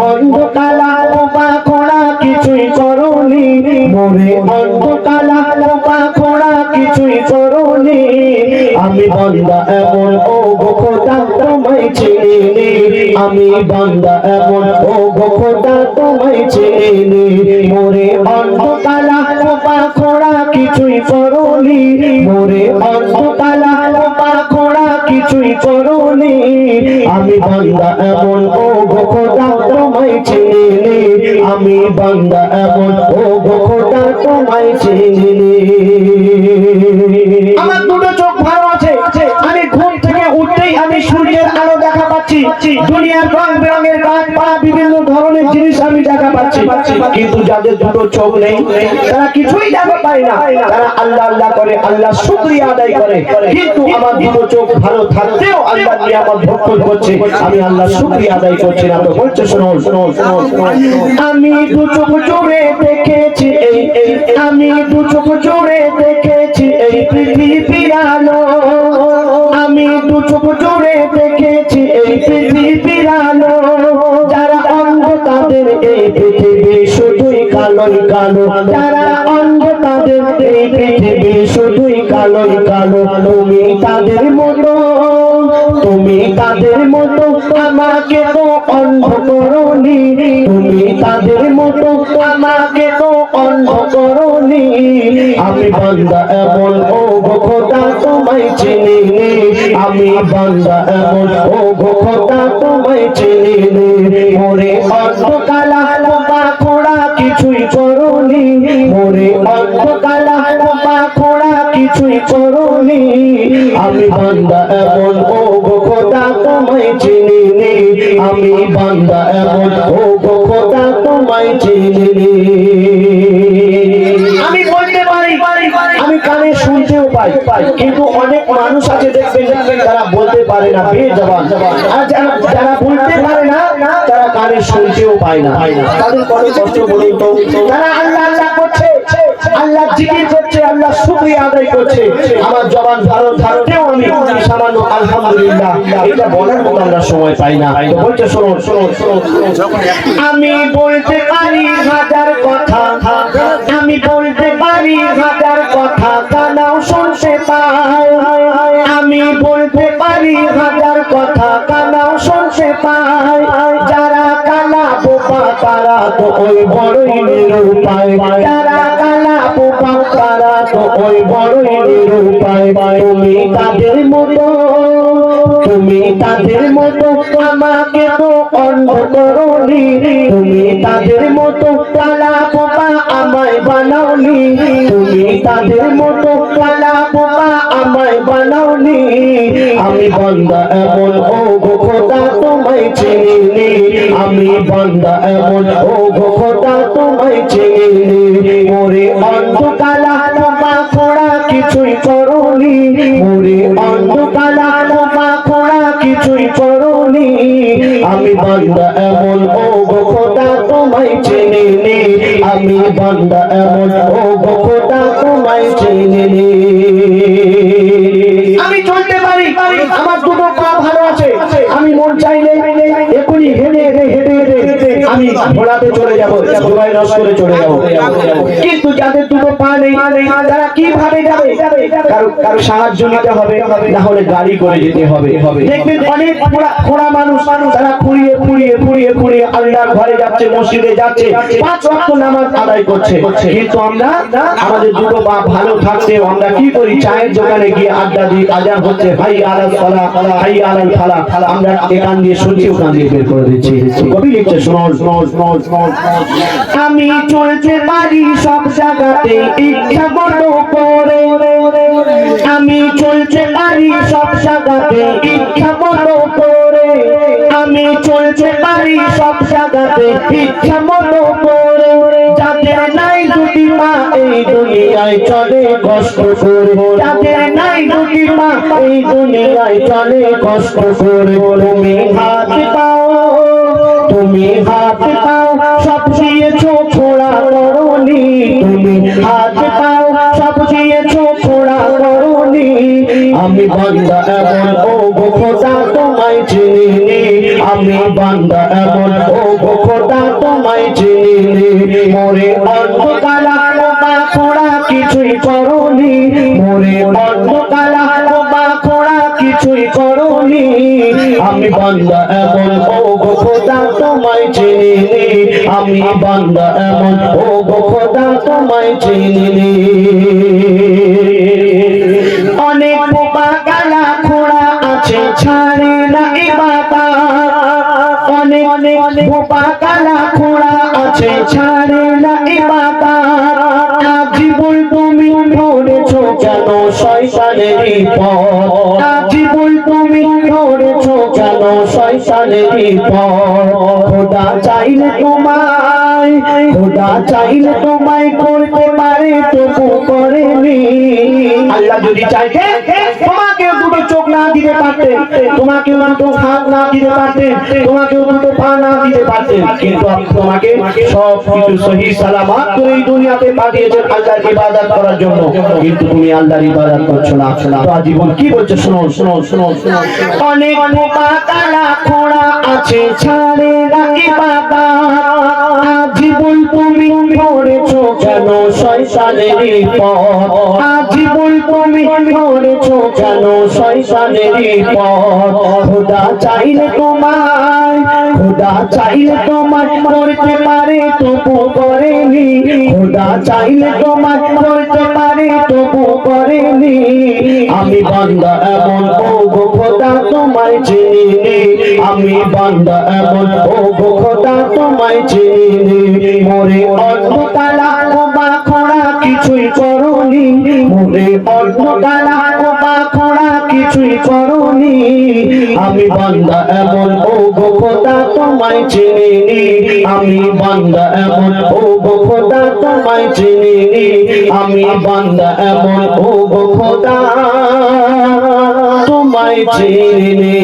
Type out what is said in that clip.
অন্ধকালা বোবা খোড়া কিছুই করনি মোরে অন্ধকালা বোবা খোড়া কিছুই করনি আমি বান্দা এমন ও খোদা তোমায় চিনি আমি বান্দা এমন ও খোদা তোমায় চিনি মোরে অন্ধকালা বোবা খোড়া কিছুই করনি মোরে অন্ধকালা বোবা খোড়া কিছুই করনি আমি বান্দা এমন ও খোদা চিনি? আমি বান্দা এমন ও খোদা তোমায় চিনি। পাচ্ছি। দুনিয়ার রং বেরঙের বিভিন্ন ধরনের জিনিস আমি পাচ্ছি। কিন্তু যাদের দুটো চোখ নেই, তারা কিছুই পায় না। তারা আল্লাহ আল্লাহ করে, আল্লাহ শুকরিয়া আদায় করে। কিন্তু আমার দুটো চোখ ভালো থাকতেও আল্লাহ করছে। আমি আল্লাহ আদায় করছি না তো বলছে, শোনো শোনো। আমি দু চোখ জুড়ে দেখেছি এই আমি দু চোখ জুড়ে দেখেছি এই আলো। আমি দু চোখ জুড়ে দেখেছি এই পৃথিবীর কালোই কালো, যারা অন্ধ তাদের পৃথিবী শুধুই কালোই কালো। তুমি তাদের মতো, তুমি তাদের মতো, আমাকে তো অন্ধ করনি। তুমি তাদের মতো, আমাকে তো অন্ধ করনি। আমি বান্দা এমন ও খোদা তোমায় চিনি আমি বান্দা এমন ও খোদা তোমায় চিনি মোরে অন্ধকালা বোবা করনি। আমি বান্দা এমন ও গো তোমায় চিনি আমি বান্দা এমন ও গো তোমায় চিনি আমি বলতে পারি, আমি কানে শুনতেও পাই, কিন্তু অনেক মানুষ আছে দেখবেন তারা বলতে পারে না বে জবান আর যারা যারা বলতে পারে না, তারা কানে শুনতেও পায় না। তাদের কষ্ট বলুন তো তারা আল্লাহ আল্লাহ করছে আল্লাহ জিকির করছে, আল্লাহ শুকরিয়া আদায় করছে। আমার জবান ভালো থাকতেও আমি সামান্য আলহামদুলিল্লাহ। এটা বলার মতো আমরা সময় পাই না। তো বলছে শোনো শোনো শোনো শোনো আমি বলতে পারি হাজার কথা। আমি বলতে পারি হাজার কথা। কানাও শুনতে পাই আমি বলতে পারি হাজার কথা। কানাও শুনতে পাই যারা কালা বোপা তারা তো ওই বড়ই নিরুপায়। বড়ই তুমি তাদের মতো আমাকে তো অন্ধ করনি তুমি তাদের মতো, কালা বোপা আমায় বানাওনি। তুমি তাদের মতো, কালা বোপা আমায় বানাওনি। আমি বান্দা এমন ও খোদা তোমায় চিনি আমি বান্দা এমন ও খোদা তোমায় চিনি মোরে অন্ধকালা খোড়া কিছুই করনি। মোরে অন্ধকালা বোপা খোড়া কিছুই করনি। আমি বান্দা এমন ও খোদা তোমায় চিনি আমি বান্দা এমন ও খোদা তোমায় চিনি আমি চলতে পারি আমার দুটো পা ভালো আছে। আমি মন চাইলে এখনই হেঁটে হেঁটে হেঁটে হেঁটে আমি ঘোড়াতে চলে যাব ঘোড়ায় রস করে চলে যাব। কিন্তু যাদের দুটো পা নেই, তারা কীভাবে যাবে? কারও কারও সাহায্য নিতে হবে, না হলে গাড়ি করে যেতে হবে। দেখবেন অনেক খোড়া- খোড়া মানুষ, তারা খুঁড়িয়ে খুঁড়িয়ে খুঁড়িয়ে খুঁড়িয়ে আল্লাহর ঘরে যাচ্ছে, মসজিদে যাচ্ছে, পাঁচ ওয়াক্ত নামাজ আদায় করছে। কিন্তু আমরা, আমাদের দুটো পা ভালো থাকতেও আমরা কি করি? চায়ের দোকানে গিয়ে আড্ডা দিই, আজান হচ্ছে ভাই আলাল ফালা হাই আলাল ফালা আমরা এখান দিয়ে শুনছি, ওখান দিয়ে বের করে দিচ্ছি। কবি লিখছে শোনো শোনো শোনো শোনো। আমি চলতে পারি সব জায়গাতে ইচ্ছা মতো করে। আমি চলতে পারি সব জায়গাতে ইচ্ছা মতো করে। আমি চলতে পারি সব জায়গাতে ইচ্ছা মতো করে। যাদের নাই দুটি মা, এই দুনিয়ায় চলে কষ্ট করে। যাদের নাই দুটি মা, এই দুনিয়ায় চলে কষ্ট করে। তুমি হাত পাও তুমি হাত আমি বান্দা এমন ও খোদা তোমায় চিনি। আমি বান্দা এমন ও খোদা মোরে অন্ধকালা বা খোড়া কিছুই করনি। মোরে অন্ধকালা বা খোড়া কিছুই করনি। আমি বান্দা এমন ও খোদা তোমায় চিনি। আমি বান্দা এমন ও খোদা তোমায় চিনি। খোড়া ছাড়ে না ইবাদা অনেক অনেক বোবা গালা খোড়া আছে। ছাড়ে না ইবাদা জীবন তুমি ধরেছো কেন শয়তানেরই পথ? জীবন তুমি ধরেছো কেন শয়তানেরই পথ? খোদা চাইলে তোমায়, খোদা চাইলে তোমায় করতে পারে তবু করেনি আল্লাহ যদি চাইতে তোমাকে দুটো চোখ না দিতে তোমাকে হাত না দিতে তোমাকে পা না দিতে কিন্তু তোমাকে সব কিছু সহি করে এই দুনিয়াতে পাঠিয়েছেন আল্লাহর ইবাদত করার জন্য। কিন্তু তুমি আল্লাহর ইবাদত করছ না। তো কি বলছে? শোনো শোনো শোনো শোনো। অনেক বোকা কালা খোড়া আছে, ছাড়ে না ইবাদত আজীবন তুমি ধরেছো কেন? শৈশালের পথ। আজীবন তুমি ধরেছো কেন? শৈশালের পথ। খোদা চাইলে তোমার খোদা চাইলে তোমার করতে পারে তবু করেনি। খোদা চাইলে তোমার করতে পারে। তবু করেনি। আমি বান্দা এমন ও খোদা তোমায় চিনি আমি বান্দা এমন ও খোদা তোমায় চিনি মোরে কিছুই করনি। মোরে অন্ধকালা বা খোড়া কিছুই করনি। আমি বান্দা এমন ও গো খোদা তোমায় চিনি আমি বান্দা এমন ও গো খোদা তোমায় চিনি আমি বান্দা এমন ও খোদা। তোমায় চিনি।